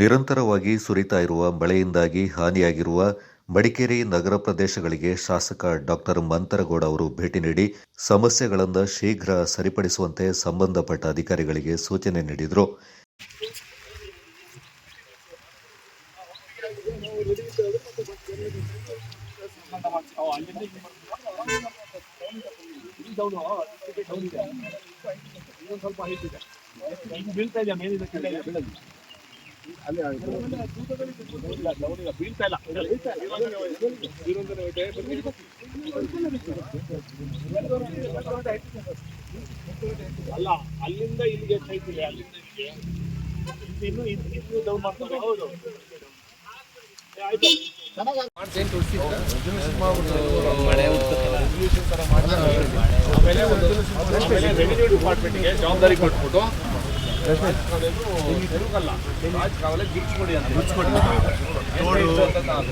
ನಿರಂತರವಾಗಿ ಸುರಿತಾ ಇರುವ ಮಳೆಯಿಂದಾಗಿ ಹಾನಿಯಾಗಿರುವ ಮಡಿಕೇರಿ ನಗರ ಪ್ರದೇಶಗಳಿಗೆ ಶಾಸಕ ಡಾಕ್ಟರ್ ಮಂತರಗೌಡ ಅವರು ಭೇಟಿ ನೀಡಿ ಸಮಸ್ಯೆಗಳನ್ನು ಶೀಘ್ರ ಸರಿಪಡಿಸುವಂತೆ ಸಂಬಂಧಪಟ್ಟ ಅಧಿಕಾರಿಗಳಿಗೆ ಸೂಚನೆ ನೀಡಿದರು. ಸ್ವಲ್ಪ ಬೀಳ್ತಾ ಅಲ್ಲಿ ಇಲ್ಲ ಅಲ್ಲಿಂದ ಇಲ್ಲಿಗೆ ಇದೆ ಅಲ್ಲಿಂದ ಇಲ್ಲಿಗೆ? ಇನ್ನು ಇನ್ನು ಡೌನ್ ಮಾಡ್ತಾರೆ ಹೌದು. ಏ, ಆಯ್ತು. ಆಮೇಲೆ ಒಂದು ಆಮೇಲೆ ರೆವಿನ್ಯೂ ಡಿಪಾರ್ಟ್ಮೆಂಟ್ಗೆ ಜವಾಬ್ದಾರಿ ಕೊಟ್ಬಿಟ್ಟು ತಿರುಗಲ್ಲ ಅಂತ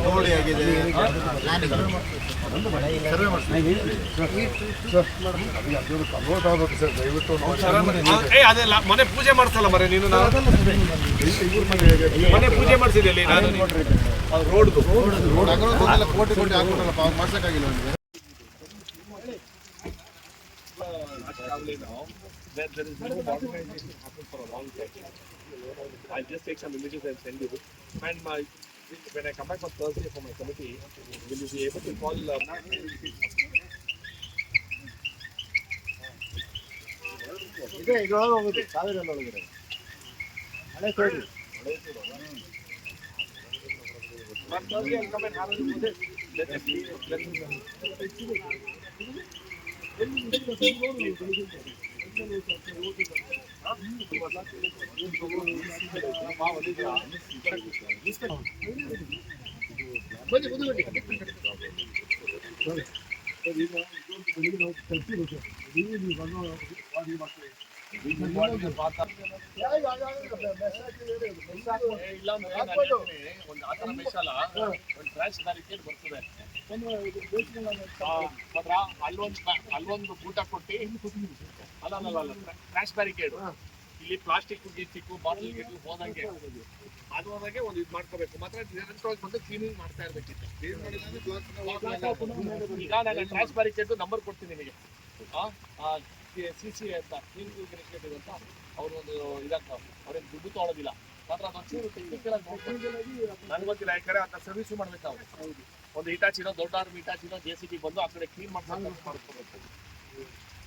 ನೋಡಿ ಆಗಿದೆ ದಯವಿಟ್ಟು ಏ, ಅದೆಲ್ಲ ಮನೆ ಪೂಜೆ ಮಾಡ್ತಲ್ಲ ಮರೆ ನೀನು ಮನೆ ಪೂಜೆ ಮಾಡಿಸಿದೆ ನಾನು ರೋಡ್ ಕೋಟಿ ಕೋಟಿ ಮಾಡ್ಸಕ್ಕಾಗಿಲ್ಲ ಅವನಿಗೆ There, there is no modernization happened for a long time. I'll just take some images and send you. And my, when I come back on Thursday for my committee, will you be able to call? Uh, ಇದೆ ಇದ್ರೊಳಗೆ ಹೋಗುತ್ತೆ ಸಾವಿರ ಒಳಗಡೆ ಹಳೆ side on ಒಂದು ಆ ಥರ ಮೆಸಲ್ಲ ಒಂದು ಟ್ರಾಶ್ ಬ್ಯಾರಿಕೇಡ್ ಬರ್ತದೆ ಆ, ಮಾತ್ರ ಅಲ್ಲೊಂದು ಅಲ್ಲೊಂದು ಊಟ ಕೊಟ್ಟು ಅಲ್ಲ ಅಲ್ಲ ಅಲ್ಲ ಟ್ರಾಶ್ ಬ್ಯಾರಿಕೇಡ್ ಇಲ್ಲಿ ಪ್ಲಾಸ್ಟಿಕ್ ಚಿಕ್ಕ ಬಾಟಲ್ ಗಿಟಲ್ ಹೋದಂಗೆ. ಅದು ಹೋದಂಗೆ ಒಂದು ಇದು ಮಾಡ್ಕೋಬೇಕು. ಮಾತ್ರ ನಿರಂತರವಾಗಿ ಬಂದು ಕ್ಲೀನಿಂಗ್ ಮಾಡ್ತಾ ಇರ್ಬೇಕಿತ್ತು. ಈಗ ನಾನು ಟ್ರಾಶ್ ಬ್ಯಾರಿಕೇಡ್ ನಂಬರ್ ಕೊಡ್ತೀನಿ ನಿಮಗೆ. ಸಿ ಸಿ ಅಂತ ಕ್ಲೀನಿಂಗ್ ಇನಿಷಿಯೇಟಿವ್ ಅಂತ ಅವರು ಒಂದು ಇದಾಕ ಅವ್ರೇನು ದುಡ್ಡು ತೊಗೊಳೋದಿಲ್ಲ. ಮಾತ್ರ ಅದೊಂಚೂರು ಟೆಕ್ನಿಕಲ್ ಆಗಿ ನೋಡ್ಕೊಂಡು ನನಗೆ ಗೊತ್ತಿಲ್ಲ ಯಾಕಂದ್ರೆ ಅದನ್ನ ಸರ್ವಿಸ್ ಮಾಡ್ಬೇಕು ಅವ್ರು ಒಂದು ಇಟಾಚಿನೋ ದೊಡ್ಡ ಆರ್ಮಿ ಇಟಾಚಿನೋ ಜೆ ಸಿ ಬಿ ಬಂದು ಆ ಕಡೆ ಕ್ಲೀನ್ ಮಾಡ್ಕೊಂಡು ಮಾಡ್ಕೋಬೇಕು.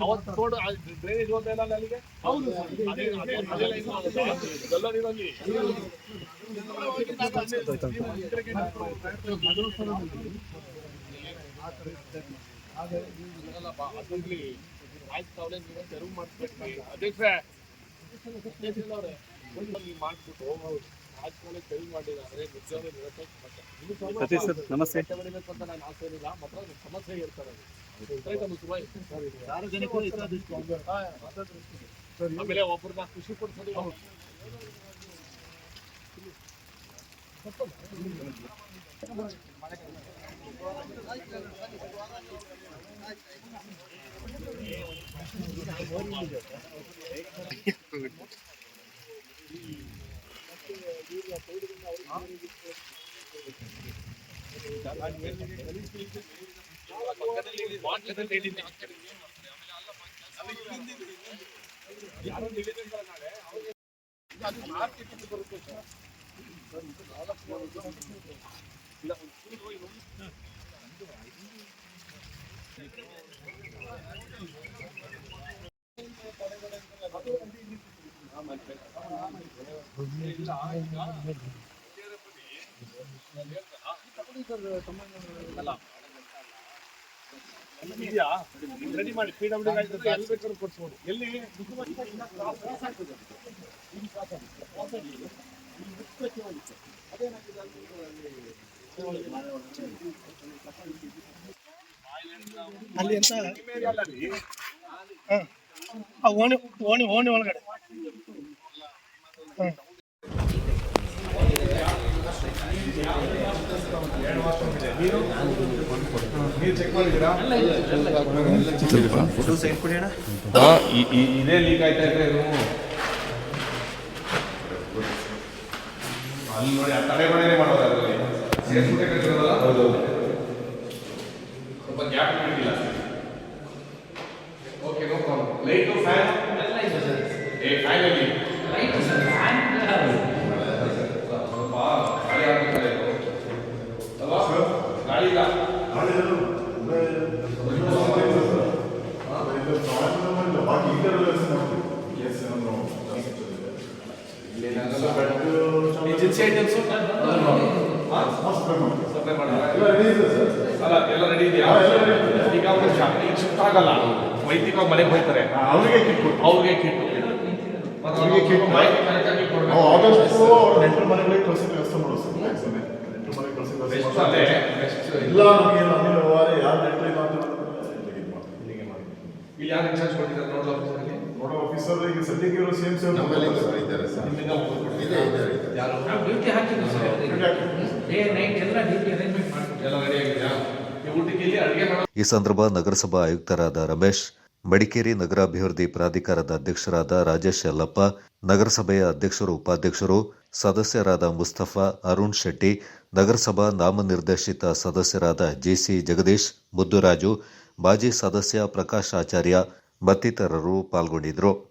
ಅವತ್ತು ನೋಡು ಡ್ರೈನೇಜ್ ಹೋಗ್ತಾ ಇಲ್ಲ ಅಲ್ಲಿಗೆ ಹೌದು ಅದೇ ಅದೇ ಅದೇ line ಹೋಗುತ್ತಾ? ಇದೆಲ್ಲ ನೀರಲ್ಲಿ ಅದಲ್ಲಪ್ಪ, ಅದ್ರಲ್ಲಿ ಆಯ್ತು ತಾವ್ಲೆ ನೀವು ತೆರವು ಮಾಡಿಸ್ಬೇಕು ಅಧ್ಯಕ್ಷರೇ ಅಧ್ಯಕ್ಷರೇ ಅವ್ರೆ, ಒಂದು ನೀವು ಮಾಡ್ಬಿಟ್ಟು ರಾಜಕಾರಣ ತೆರವು ಮಾಡಿದ್ರೆ ನಿಜವಾಗ್ಲೂ ನಿರತ ಸತೀಶ್ ಸರ್ ನಮಸ್ತೆ ಹೊಡಿಬೇಕು ಅಂತ ನಾನು ಆಸೆ ಏನಿಲ್ಲ ಮಾತ್ರ ಒಂದು ಸಮಸ್ಯೆ ಇರ್ತಾರೆ ರೈತ ಮುಖ್ಯವಾಗಿ. ಸಾರ್ವಜನಿಕರು ಹಿತಾದೃಷ್ಟಿ ಆಮೇಲೆ ಒಬ್ಬರನ್ನ ಖುಷಿ ಪಡಿಸೋದು ಬಾಟ್ಲದಲ್ಲಿ ಹೇಳಿದ್ದೀನಿ ಬರುತ್ತೆ ಸರ್ ಇಲ್ಲ ಒಂದು ಚೂರು ಏನು ಇದೆಯಾ ರೆಡಿ ಮಾಡಿ ಪಿ ಡಬ್ಲ್ಯೂ ಎಲ್ಲಿ ಬೇಕಾದ್ರೂ ಕೊಡ್ಸ್ಬೋದು. ಎಲ್ಲಿ? ಅಲ್ಲಿ ಎಂತ? ಓಣಿ ಓಣಿ ಓಣಿ ಒಳಗಡೆ. ಇದೇ ಲೀಕ್ ಆಯ್ತಾ ಇದ್ರೆ ಅಲ್ಲಿ ನೋಡಿ ಆ ತಡೆ ಮನೆನೇ ಮಾಡೋದು ಅದರಲ್ಲಿ ಹೌದು. ಸ್ವಲ್ಪ ಗ್ಯಾಪ್ ಬಿಟ್ಟಿಲ್ಲ. Okay no problem light fan ಮಾಡ್ತೀವಿ ಏಜೆನ್ಸಿ ಐಟಮ್ಸು ಸಪ್ಲೈ ಮಾಡ್ತಾರೆ ಅಲ್ಲ ಎಲ್ಲ ರೆಡಿ ಇದೆಯಾ ಈಗ ನಿಮಿಷ ಈಗ ಶಿಫ್ಟ್ ಆಗಲ್ಲ ವೈದಿಕವಾಗಿ ಮನೆಗೆ ಹೋಗ್ತಾರೆ ಅವರಿಗೆ ಕಿಟ್ ಕೊಟ್ಟು ಅವ್ರಿಗೆ ಮತ್ತೆ ಅವ್ರಿಗೆ ಕರೆಕ್ಟಾಗಿ ನಾವು ಆದಷ್ಟು ಅವ್ರ ನೆಂಟರ ಮನೆಗಳಿಗೆ ಕಳಿಸಿ ವ್ಯವಸ್ಥೆ ಮಾಡೋದು ನೆಂಟರ ಮನೆಗೆ ಕಳಿಸಿ ವ್ಯವಸ್ಥೆ ಇಲ್ಲ ನಮಗೆ ನಮಗೆ ಯಾರು ಇಲ್ಲ ಅಂತ ಇಲ್ಲಿಗೆ ಇದು ಮಾಡ್ತೀವಿ. ಹೀಗೆ ಮಾಡಿ ಇಲ್ಲಿ ಯಾರು ಇನ್ಚಾರ್ಜ್ ಕೊಟ್ಟಿದ್ದಾರೆ ನೋಡೋ ಆಫೀಸಲ್ಲಿ ನೋಡೋ ಆಫೀಸರ್ ಈಗ ಸದ್ಯಕ್ಕೆ ಇರೋ ಸೇಮ್ ಸೇಮ್ ನಿಮ್ಮಿಂದ ಒಬ್ಬರು ಕೊಟ್ಟಿದ್ದಾರೆ ಯಾರು? ಡ್ಯೂಟಿ ಹಾಕಿದ್ದು ಸರ್. ಡೇ ನೈಟ್ ಎಲ್ಲ ಡ್ಯೂಟಿ ಅರೇಂಜ್ಮೆಂಟ್ ಮಾಡ್ತೀವಿ ಎಲ್ಲ ರೆಡಿ ಆಗಿದೆಯಾ? ಈ ಊಟಕ್ಕೆ ಇಲ್ಲಿ ಅಡುಗೆ ಮಾಡೋ ಈ ಸಂದರ್ಭ ನಗರಸಭಾ ಆಯುಕ್ತರಾದ ರಮೇಶ್ ಮಡಿಕೇರಿ ನಗರಾಭಿವೃದ್ಧಿ ಪ್ರಾಧಿಕಾರದ ಅಧ್ಯಕ್ಷರಾದ ರಾಜೇಶ್ ಯಲ್ಲಪ್ಪ ನಗರಸಭೆಯ ಅಧ್ಯಕ್ಷರು ಉಪಾಧ್ಯಕ್ಷರು ಸದಸ್ಯರಾದ ಮುಸ್ತಫಾ ಅರುಣ್ ಶೆಟ್ಟಿ ನಗರಸಭಾ ನಾಮನಿರ್ದೇಶಿತ ಸದಸ್ಯರಾದ ಜೆಸಿ ಜಗದೀಶ್ ಮುದ್ದುರಾಜು ಮಾಜಿ ಸದಸ್ಯ ಪ್ರಕಾಶ್ ಆಚಾರ್ಯ ಮತ್ತಿತರರು ಪಾಲ್ಗೊಂಡಿದ್ದರು.